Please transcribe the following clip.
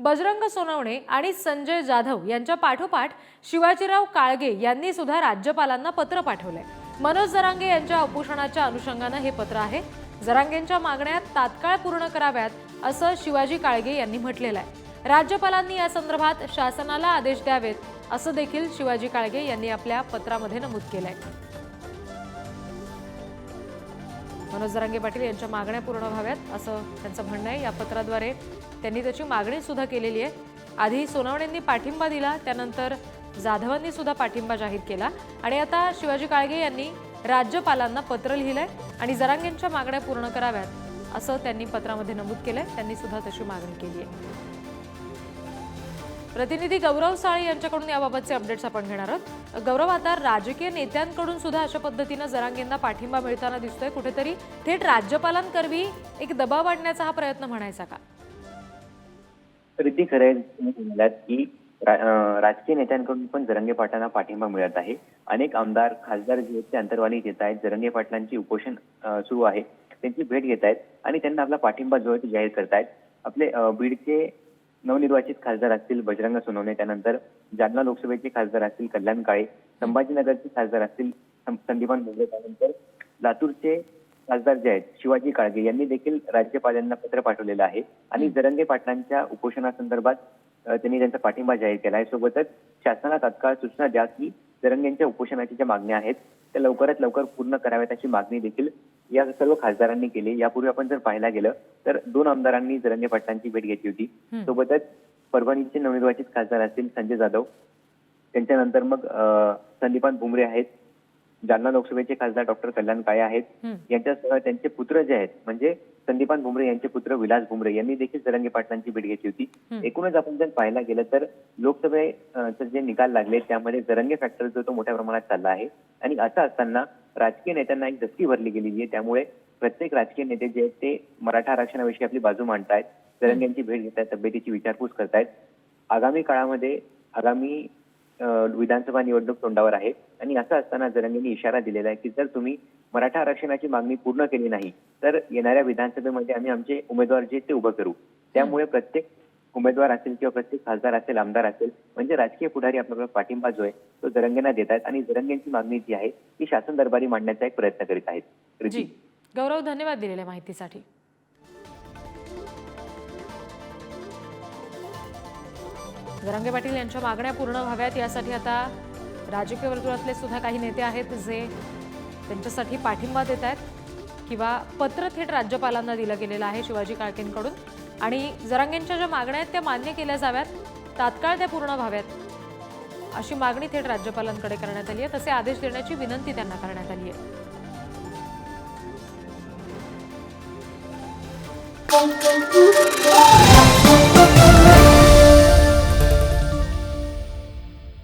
बजरंग सोनवणे आणि संजय जाधव यांच्या पाठोपाठ शिवाजीराव काळगे यांनी सुद्धा राज्यपालांना पत्र पाठवलंय. मनोज जरांगे यांच्या उपोषणाच्या अनुषंगानं हे पत्र आहे. जरांगेंच्या मागण्या तात्काळ पूर्ण कराव्यात असं शिवाजी काळगे यांनी म्हटलेलं आहे. राज्यपालांनी या संदर्भात शासनाला आदेश द्यावेत असं देखील शिवाजी काळगे यांनी आपल्या पत्रामध्ये नमूद केलंय. मनोज जरांगे पाटील यांच्या मागण्या पूर्ण व्हाव्यात असं त्यांचं म्हणणं आहे. या पत्राद्वारे त्यांनी त्याची मागणी सुद्धा केलेली आहे. आधी सोनवणेंनी पाठिंबा दिला त्यानंतर जाधवांनी सुद्धा पाठिंबा जाहीर केला. आणि आता शिवाजी काळगे यांनी राज्यपालांना पत्र लिहिलंय आणि जरांगेंच्या मागण्या पूर्ण कराव्यात असं त्यांनी पत्रामध्ये नमूद केलंय. त्यांनी सुद्धा तशी मागणी केली आहे. प्रतिनिधी गौरव साळे यांच्याकडून याबाबतचे अपडेट्स आपण घेणार आहोत. गौरव आता राजकीय नेत्यांकडून सुद्धा अशा पद्धतीनं जरांगेंना पाठिंबा मिळताना दिसतोय. कुठेतरी थेट राज्यपालांकरवी एक दबाव वाढण्याचा हा प्रयत्न म्हणायचा का? रिद्धी खरं की राजकीय नेत्यांकडून पण जरंगे पाटलांना पाठिंबा मिळत आहे. अनेक आमदार खासदार जे आहेत ते अंतर्वाणी घेत आहेत. जरंगे पाटलांची उपोषण सुरू आहे. त्यांची भेट घेत आहेत आणि त्यांना आपला पाठिंबा जो आहे तो जाहीर करतायत आपले बीडचे नवनिर्वाचित खासदार असतील बजरंग सोनवणे त्यानंतर जालना लोकसभेचे खासदार असतील कल्याण काळे संभाजीनगरचे खासदार असतील संदीपान भुमरे त्यानंतर लातूरचे खासदार जे आहेत शिवाजी काळगे यांनी देखील राज्यपालांना पत्र पाठवलेलं आहे. आणि जरंगे पाटलांच्या उपोषणासंदर्भात त्यांनी त्यांचा पाठिंबा जाहीर केला आहे. सोबतच शासनाला तात्काळ सूचना द्या की जरंगेंच्या उपोषणाच्या ज्या मागण्या आहेत त्या लवकरात लवकर पूर्ण कराव्यात अशी मागणी देखील या सर्व खासदारांनी केली. यापूर्वी आपण जर पाहायला गेलं तर दोन आमदारांनी जरंगे पाटलांची भेट घेतली होती. सोबतच परभणीचे नवनिर्वाचित खासदार असतील संजय जाधव. त्यांच्यानंतर मग संदीपान भुमरे आहेत. जालना लोकसभेचे खासदार डॉक्टर कल्याण काळे आहेत. यांच्यासह त्यांचे पुत्र जे आहेत म्हणजे संदीपान भुमरे यांचे पुत्र विलास भुमरे यांनी देखील जरंगे पाटलांची भेट घेतली होती. एकूणच आपण जर पाहायला गेलं तर लोकसभेचे जे निकाल लागले त्यामध्ये जरंगे फॅक्टर जो तो मोठ्या प्रमाणात चालला आहे. आणि असं असताना राजकीय नेत्यांना एक दसकी भरली गेलेली आहे. त्यामुळे प्रत्येक राजकीय नेते जे आहेत ते मराठा आरक्षणाविषयी आपली बाजू मांडतायत. जरंगेंची भेट घेत आहेत तब्येतीची विचारपूस करतायत. आगामी काळामध्ये आगामी विधानसभा निवडणूक तोंडावर आहे. आणि असं असताना जरंगेंनी इशारा दिलेला आहे की जर तुम्ही मराठा आरक्षणाची मागणी पूर्ण केली नाही तर येणाऱ्या विधानसभेमध्ये आम्ही आमचे उमेदवार जे ते उभं करू. त्यामुळे प्रत्येक उमेदवार असेल किंवा प्रत्येक खासदार असेल आमदार असेल म्हणजे राजकीय पुढारी आपल्याला पाठिंबा जो आहे तो जरंगेंना देत आहेत आणि जरंगेंची मागणी जी आहे ती शासन दरबारी मांडण्याचा एक प्रयत्न करीत आहेत. जी. गौरव धन्यवाद दिलेल्या माहितीसाठी. जरांगे पाटील यांच्या मागण्या पूर्ण व्हाव्यात यासाठी आता राजकीय वर्तुळातले सुद्धा काही नेते आहेत जे त्यांच्यासाठी पाठिंबा देत आहेत किंवा पत्र थेट राज्यपालांना दिलं गेलेलं आहे शिवाजी काळकेंकडून. आणि जरांगेंच्या ज्या मागण्या आहेत त्या मान्य केल्या जाव्यात तात्काळ त्या पूर्ण व्हाव्यात अशी मागणी थेट राज्यपालांकडे करण्यात आली आहे. तसे आदेश देण्याची विनंती त्यांना करण्यात आली आहे.